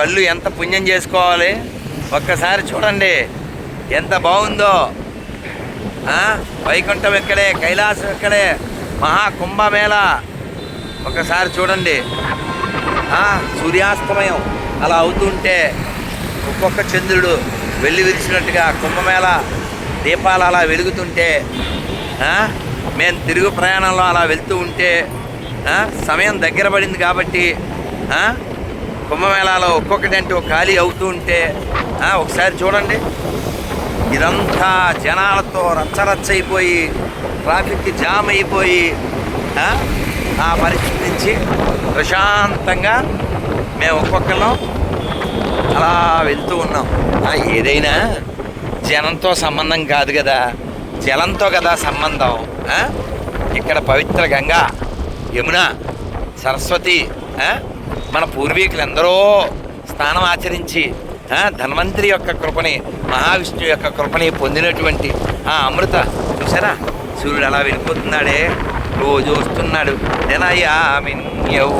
కళ్ళు ఎంత పుణ్యం చేసుకోవాలి? ఒక్కసారి చూడండి. ఎంత బాగుందో. వైకుంఠం ఇక్కడే కైలాసం ఇక్కడే మహా కుంభమేళ ఒకసారి చూడండి. సూర్యాస్తమయం అలా అవుతుంటే ఒక్కొక్క చంద్రుడు వెళ్ళి విరిచినట్టుగా కుంభమేళ దీపాలు అలా వెలుగుతుంటే మేము తిరుగు ప్రయాణంలో అలా వెళ్తూ ఉంటే సమయం దగ్గర పడింది కాబట్టి కుంభమేళాలో ఒక్కొక్కటంటే ఒక ఖాళీ అవుతూ ఉంటే ఒకసారి చూడండి. ఇదంతా జనాలతో రచ్చరచ్చైపోయి ట్రాఫిక్ జామ్ అయిపోయి ఆ, పరిస్థితి నుంచి ప్రశాంతంగా మేము ఒక్కొక్కరం అలా వెళ్తూ ఉన్నాం. ఏదైనా జనంతో సంబంధం కాదు కదా. జలంతో కదా సంబంధం ఇక్కడ పవిత్ర గంగా యమున సరస్వతి మన పూర్వీకులు ఎందరో స్నానం ఆచరించి ధన్వంతరి యొక్క కృపని మహావిష్ణువు యొక్క కృపని పొందినటువంటి ఆ అమృత చూసారా సూర్యుడు అలా వెళ్ళిపోతున్నాడే. రోజు వస్తున్నాడు. జనయామిన్యౌ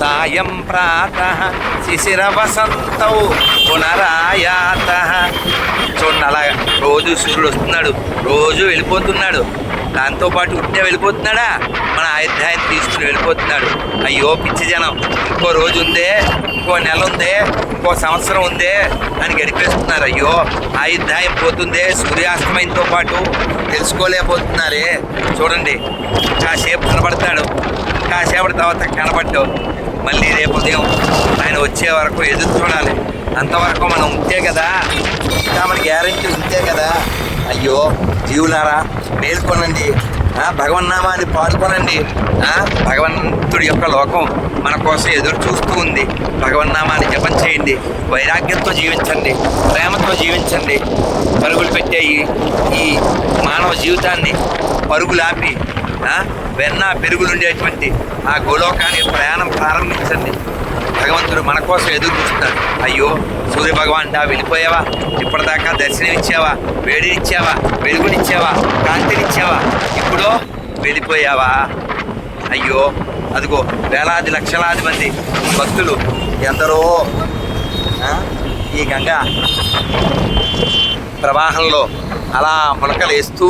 సాయం ప్రాత శిశిర వసంతౌ. పునరాయాత చూడండి అలా రోజు సూర్యుడు వస్తున్నాడు. రోజు వెళ్ళిపోతున్నాడు. దాంతోపాటు ఉంటే వెళ్ళిపోతున్నాడా? మన అధ్యాయం తీసుకుని వెళ్ళిపోతున్నాడు. అయ్యో పిచ్చి జనం. ఇంకో రోజు ఉందే ఇంకో నెల ఉందే ఇంకో సంవత్సరం ఉందే అని గడిపేస్తున్నారు. అయ్యో ఆయుధ్యాయం పోతుందే సూర్యాస్తమయంతో పాటు తెలుసుకోలేకపోతున్నారే. చూడండి కాసేపు కనబడతాడు. కాసేపటి తర్వాత కనబడ్డావు మళ్ళీ రేపు ఉదయం ఆయన వచ్చే వరకు ఎదురు చూడాలి. అంతవరకు మనం ఉంటే కదా ఇంకా మన గ్యారంటీ ఉంటే కదా. అయ్యో జీవులారా మేల్కొనండి. ఆ, భగవన్నామాన్ని పాల్గొనండి భగవంతుడి యొక్క లోకం మన కోసం ఎదురు చూస్తూ ఉంది. భగవన్నామాన్ని జపం చేయండి. వైరాగ్యంతో జీవించండి. ప్రేమతో జీవించండి. పరుగులు పెట్టే ఈ ఈ మానవ జీవితాన్ని పరుగులాపి వెన్న పెరుగులు ఉండేటువంటి ఆ గోలోకానికి ప్రయాణం ప్రారంభించండి. భగవంతుడు మన కోసం ఎదురు చూస్తున్నాడు. అయ్యో సూర్య భగవాన్ వెళ్ళిపోయావా? ఇప్పటిదాకా దర్శనం ఇచ్చావా వేడినిచ్చావా? వెలుగునిచ్చావా? కాంతినిచ్చావా? ఇప్పుడు వెళ్ళిపోయావా? అయ్యో అదిగో వేలాది లక్షలాది మంది భక్తులు ఎందరో ఈ గంగా ప్రవాహంలో అలా మొలకలు వేస్తూ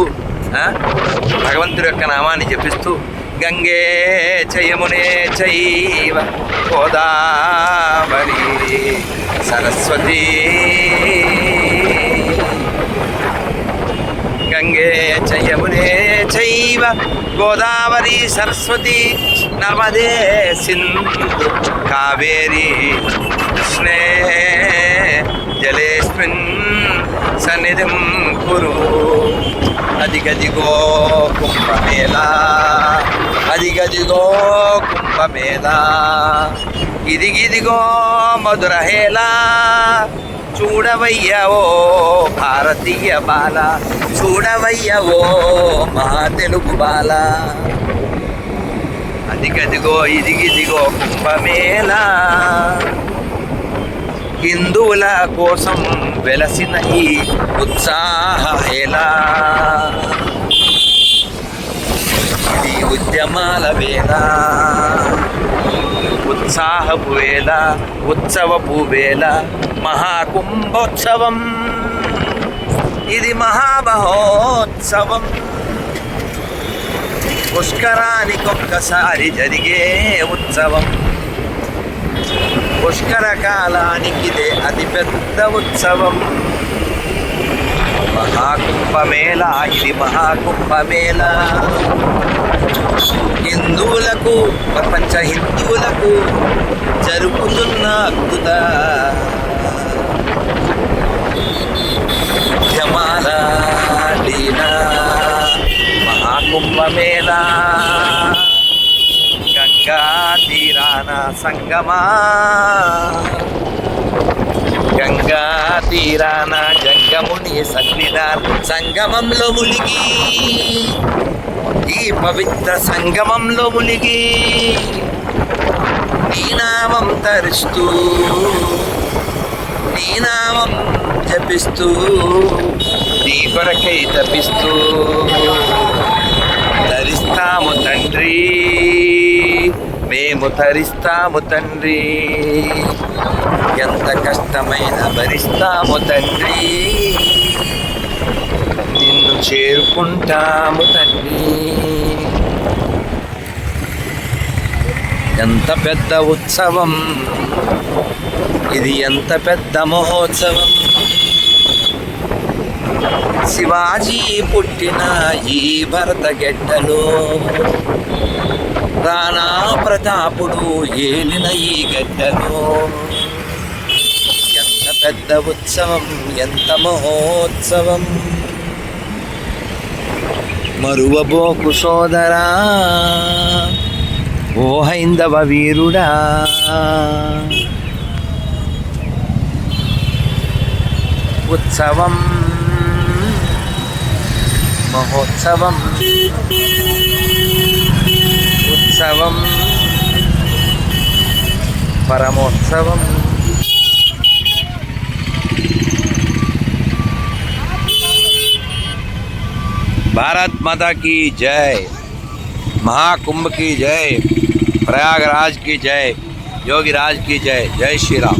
భగవంతుడి యొక్క నామాన్ని జపిస్తూ గంగే చయమునే చైవ గోదావరి సరస్వతి గంగే చయమునే చైవ గోదావరి సరస్వతి నర్మదే సింధు కావేరి కృష్ణే జలేస్మిన్ సన్నిధిం కురు. అదిగదిగో కుంభమేళా. అదిగదిగో కుంభమేళా. ఇదిగిదిగో మధురహేలా చూడవయ్యవో భారతీయ బాల. చూడవయ్యవో మా తెలుగు బాల. అదిగదిగో ఇదిగిదిగో కుంభమేలా హిందువుల కోసం వెలసిన ఈ ఉత్సాహేలా ఇది ఉద్యమాల వేళ ఉత్సాహపు వేళ ఉత్సవపు వేళ మహాకుంభోత్సవం. ఇది మహామహోత్సవం. పుష్కరానికొక్కసారి జరిగే ఉత్సవం. పుష్కర కాలానికి ఇదే అతిపెద్ద ఉత్సవం. మహాకుంభమేళ ఇది మహాకుంభమేళ. హిందువులకు ప్రపంచ హిందువులకు జరుపుతున్న అద్భుత సంగమా? గంగా తీరాన జంగముని సన్నిధాన సంగమంలో మునిగి ఈ పవిత్ర సంగమంలో మునిగి నీనామం తరుస్తూ నీనామం జపిస్తూ నీ కొరకై తపిస్తూ తరిస్తాము తండ్రి మేము తరిస్తాము తండ్రి ఎంత కష్టమైన భరిస్తాము తండ్రి నిన్ను చేరుకుంటాము తండ్రి ఎంత పెద్ద ఉత్సవం. ఇది ఎంత పెద్ద మహోత్సవం. శివాజీ పుట్టిన ఈ భరత గెడ్డలో. రాణా ప్రతాపుడు ఏలిన ఈ గడ్డలో ఎంత పెద్ద ఉత్సవం ఎంత మహోత్సవం? మరువబోకు సోదరా ఓ హైందవ వీరుడా. ఉత్సవం మహోత్సవం. उत्सव परमोत्सव भारत माता की जय महाकुंभ की जय प्रयागराज की जय योगीराज की जय जय श्री राम